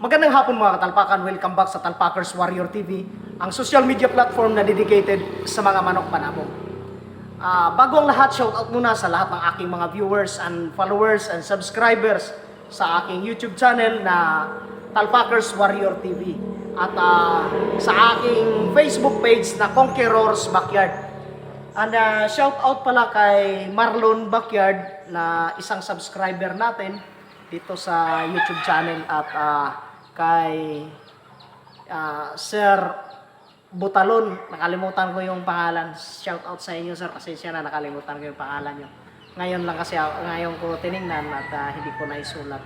Magandang hapon mga katalpakan. Welcome back sa Talpakers Warrior TV, ang social media platform na dedicated sa mga manok panabong. Ah, bago ang lahat, shout out muna sa lahat ng aking mga viewers and followers and subscribers sa aking YouTube channel na Talpakers Warrior TV at ah, sa aking Facebook page na Conquerors Backyard. And uh, shout out pala kay Marlon Backyard na isang subscriber natin dito sa YouTube channel at ah, kay ah, Sir Butalon. Nakalimutan ko yung pangalan. Shout out sa inyo sir kasi siya na nakalimutan ko yung pangalan niyo. Ngayon lang kasi ngayon ko tiningnan at ah, hindi ko naisulat.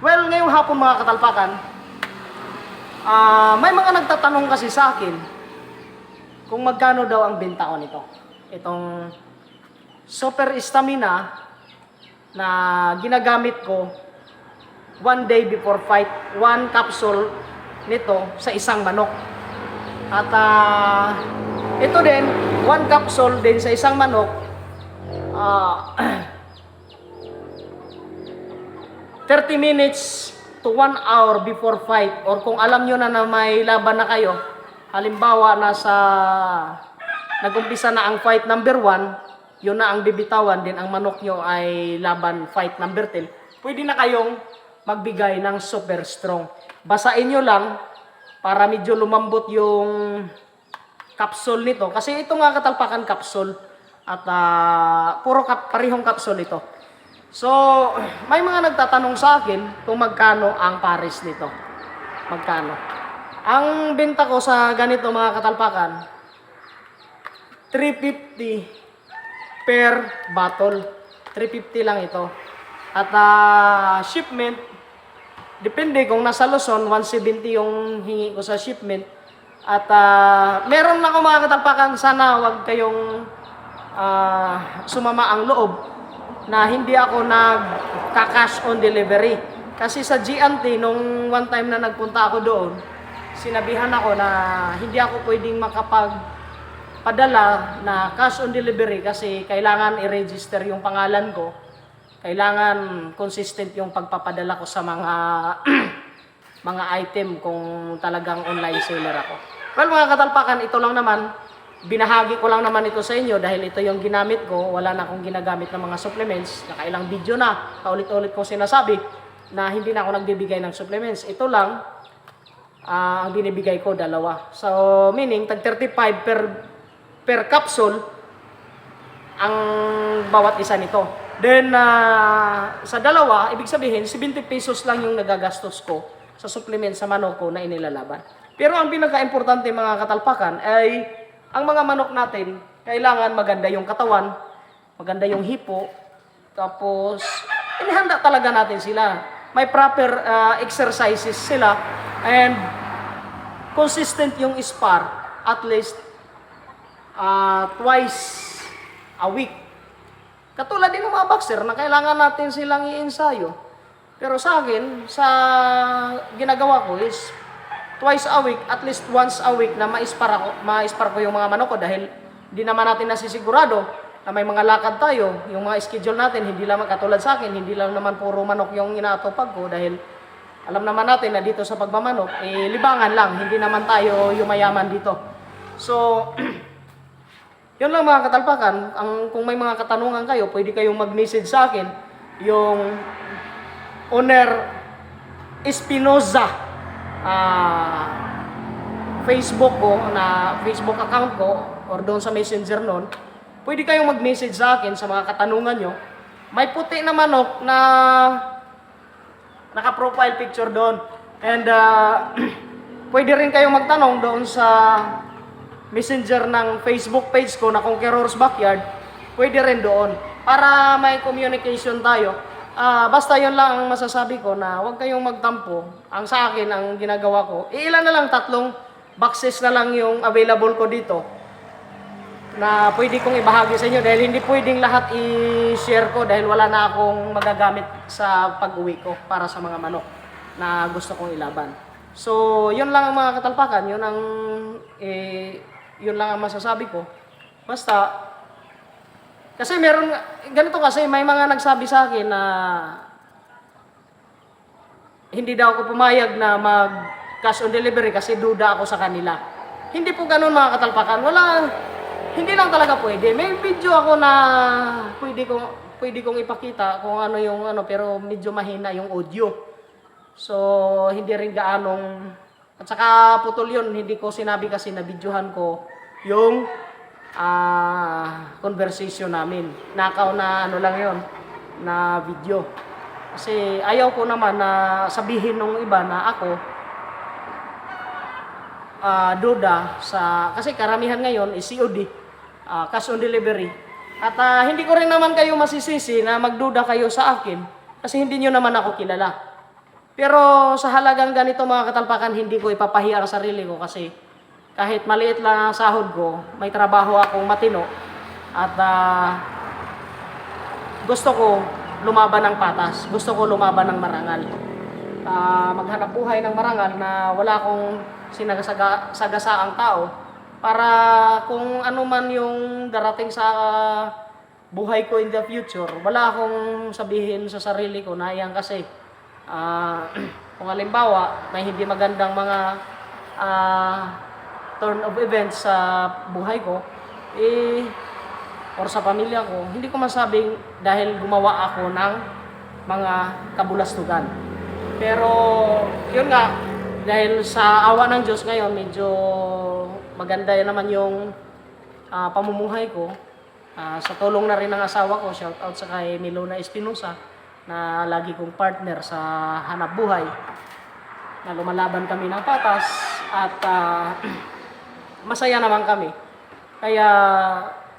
Well, ngayong hapon mga katalpakan, ah, may mga nagtatanong kasi sa akin kung magkano daw ang benta ko nito. Itong super stamina na ginagamit ko one day before fight, one capsule nito sa isang manok. At ah, ito din, one capsule din sa isang manok, ah, 30 minutes to 1 hour before fight. Or kung alam nyo na na may laban na kayo, halimbawa nasa nagumpisa na ang fight number 1, yun na ang bibitawan din ang manok nyo ay laban fight number 10, pwede na kayong magbigay ng super strong. Basain nyo lang para medyo lumambot yung capsule nito. Kasi ito nga katalpakan capsule at ah, puro kap, parihong capsule ito. So, may mga nagtatanong sa akin kung magkano ang pares nito. Magkano? Ang benta ko sa ganito mga katalpakan, 350 per bottle. 350 lang ito. At ah, shipment, depende kung nasa Luzon, 170 yung hingi ko sa shipment. At ah, meron na ako mga katalpakan, sana wag kayong ah, sumama ang loob na hindi ako nagka-cash on delivery. Kasi sa GNT, nung one time na nagpunta ako doon, sinabihan ako na hindi ako pwedeng makapag padala na cash on delivery kasi kailangan i-register yung pangalan ko. Kailangan consistent yung pagpapadala ko sa mga mga item kung talagang online seller ako. Well, mga katalpakan, ito lang naman. Binahagi ko lang naman ito sa inyo dahil ito yung ginamit ko. Wala na akong ginagamit ng mga supplements. Nakailang video na, paulit-ulit kong sinasabi na hindi na ako nagbibigay ng supplements. Ito lang, ah, ang binibigay ko, dalawa. So, meaning, tag 35 per, per capsule ang bawat isa nito. Then, ah, sa dalawa, ibig sabihin, 70 pesos lang yung nagagastos ko sa supplement sa manok ko na inilalaban. Pero ang pinaka-importante mga katalpakan ay ang mga manok natin, kailangan maganda yung katawan, maganda yung hipo, tapos inihanda talaga natin sila. May proper ah, exercises sila and consistent yung spar at least ah, twice a week. Katulad din ng mga boxer na kailangan natin silang i-ensayo. Pero sa akin, sa ginagawa ko is twice a week, at least once a week na ma-spar, ako, ma-spar ko yung mga manok ko dahil hindi naman natin nasisigurado na may mga lakad tayo, yung mga schedule natin, hindi lang katulad sa akin, hindi lang naman puro manok yung inaatupag ko dahil alam naman natin na dito sa pagmamanok, eh, libangan lang, hindi naman tayo yumayaman dito. So, yun lang mga katalpakan, ang, kung may mga katanungan kayo, pwede kayong mag-message sa akin, yung owner Espinoza ah, Facebook ko, na Facebook account ko, or doon sa messenger noon, pwede kayong mag-message sa akin sa mga katanungan nyo. May puti na manok na naka-profile picture doon. And ah, pwede rin kayong magtanong doon sa messenger ng Facebook page ko na Conqueror's Backyard. Pwede rin doon. Para may communication tayo. Ah, basta yon lang ang masasabi ko na huwag kayong magtampo. Ang sa akin, ang ginagawa ko, ilan na lang tatlong boxes na lang yung available ko dito na pwede kong ibahagi sa inyo dahil hindi pwedeng lahat i-share ko dahil wala na akong magagamit sa pag-uwi ko para sa mga manok na gusto kong ilaban. So, yun lang ang mga katalpakan, yun ang eh, yun lang ang masasabi ko. Basta kasi meron ganito kasi may mga nagsabi sa akin na hindi daw ako pumayag na mag cash on delivery kasi duda ako sa kanila. Hindi po ganun mga katalpakan. Wala, hindi lang talaga pwede. May video ako na pwede kong, pwede kong ipakita kung ano yung ano, pero medyo mahina yung audio. So, hindi rin gaanong, at saka putol yun, hindi ko sinabi kasi na videohan ko yung ah conversation namin. Nakaw na ano lang yon na video. Kasi ayaw ko naman na sabihin ng iba na ako ah duda sa kasi karamihan ngayon is COD, ah, cash on delivery. At ah, hindi ko rin naman kayo masisisi na magduda kayo sa akin kasi hindi nyo naman ako kilala. Pero sa halagang ganito mga katalpakan, hindi ko ipapahiya ang sarili ko kasi kahit maliit lang ang sahod ko, may trabaho akong matino at ah, gusto ko lumaban ng patas. Gusto ko lumaban ng marangal. Ah, maghanap buhay ng marangal na wala akong sinagasaang tao para kung ano man yung darating sa buhay ko in the future, wala akong sabihin sa sarili ko na yan kasi ah, kung halimbawa may hindi magandang mga ah, turn of events sa buhay ko, eh, or sa pamilya ko, hindi ko masabing dahil gumawa ako ng mga kabulastugan. Pero, yun nga, dahil sa awa ng Diyos ngayon, medyo maganda yun naman yung ah, pamumuhay ko. Ah, sa tulong na rin ng asawa ko, shout out sa kay Milona Espinosa, na lagi kong partner sa hanap buhay. Na lumalaban kami ng patas at ah, masaya naman kami. Kaya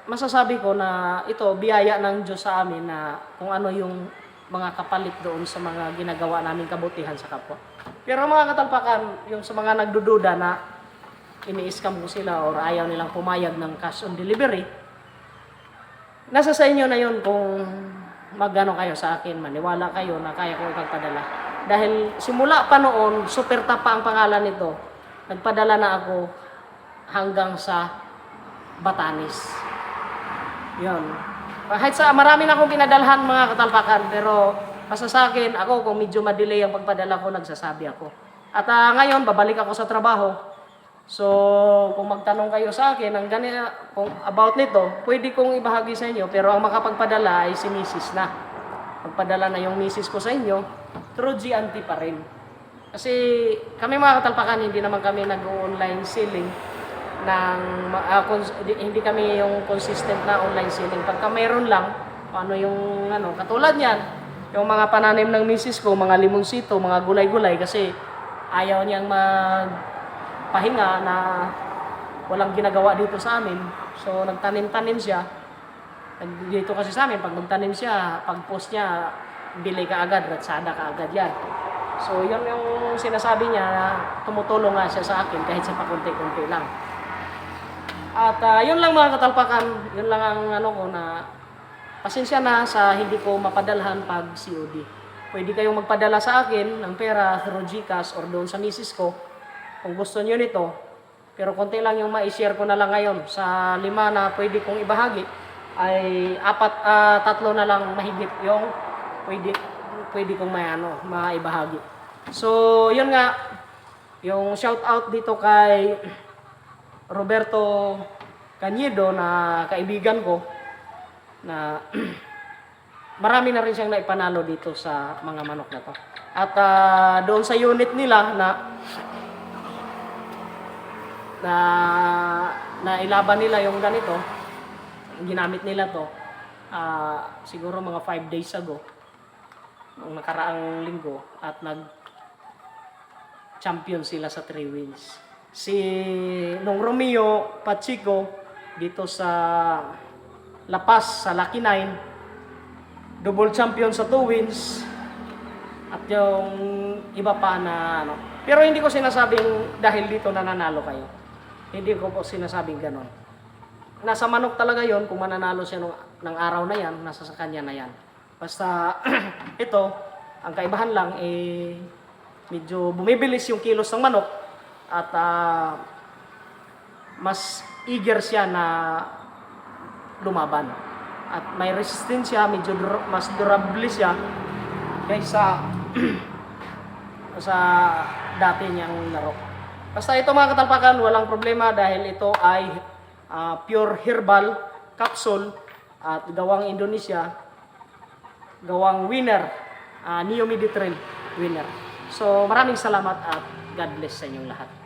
masasabi ko na ito, biyaya ng Diyos sa amin na kung ano yung mga kapalit doon sa mga ginagawa namin kabutihan sa kapwa. Pero mga katalpakan, yung sa mga nagdududa na ini-scam ko sila or ayaw nilang pumayag ng cash on delivery, nasa sa inyo na yun kung magano kayo sa akin, maniwala kayo na kaya ko ipagpadala. Dahil simula pa noon, super tapa ang pangalan nito. Nagpadala na ako hanggang sa Batanes. Yun. Kahit sa marami na akong pinadalhan mga katalpakan, pero basta sa akin, ako kung medyo madelay ang pagpadala ko, nagsasabi ako. At ah, ngayon, babalik ako sa trabaho. So, kung magtanong kayo sa akin ang gani, kung about nito, pwede kong ibahagi sa inyo, pero ang makapagpadala ay si Mrs. na. Pagpadala na yung Mrs. ko sa inyo, through GNT pa rin. Kasi kami mga katalpakan, hindi naman kami nag-online selling ng cons- hindi, kami yung consistent na online selling. Pagka mayroon lang, ano yung ano, katulad niyan, yung mga pananim ng misis ko, mga limonsito, mga gulay-gulay kasi ayaw niyang magpahinga na walang ginagawa dito sa amin. So nagtanim-tanim siya. Dito kasi sa amin, pag magtanim siya, pag post niya, bili ka agad, ratsada ka agad yan. So yun yung sinasabi niya na tumutulong nga siya sa akin kahit sa pakunti-kunti lang. At ah, yun lang mga katalpakan, yun lang ang ano ko na pasensya na sa hindi ko mapadalhan pag COD. Pwede kayong magpadala sa akin ng pera through GCash or doon sa misis ko kung gusto niyo nito. Pero konti lang yung ma-share ko na lang ngayon. Sa lima na pwede kong ibahagi ay apat, ah, tatlo na lang mahigit yung pwede, pwede kong may ano, maibahagi. So, yun nga, yung shout out dito kay Roberto Cañedo na kaibigan ko na marami na rin siyang naipanalo dito sa mga manok na to. At ah, doon sa unit nila na na na ilaban nila yung ganito, ginamit nila to ah, siguro mga 5 days ago nung nakaraang linggo at nag champion sila sa 3 wins. Si nung Romeo Pachico dito sa La Paz sa Lucky 9 double champion sa 2 wins at yung iba pa na ano. Pero hindi ko sinasabing dahil dito nananalo kayo. Hindi ko po sinasabing ganon. Nasa manok talaga yon kung mananalo siya nung, ng araw na yan, nasa sa kanya na yan. Basta ito, ang kaibahan lang eh medyo bumibilis yung kilos ng manok at ah, mas eager siya na lumaban. At may resistance siya, medyo dur- mas durable siya kaysa sa dati niyang laro. Basta ito mga katalpakan, walang problema dahil ito ay ah, pure herbal capsule at gawang Indonesia, gawang winner, uh, Neomiditril winner. So maraming salamat at God bless sa inyong lahat.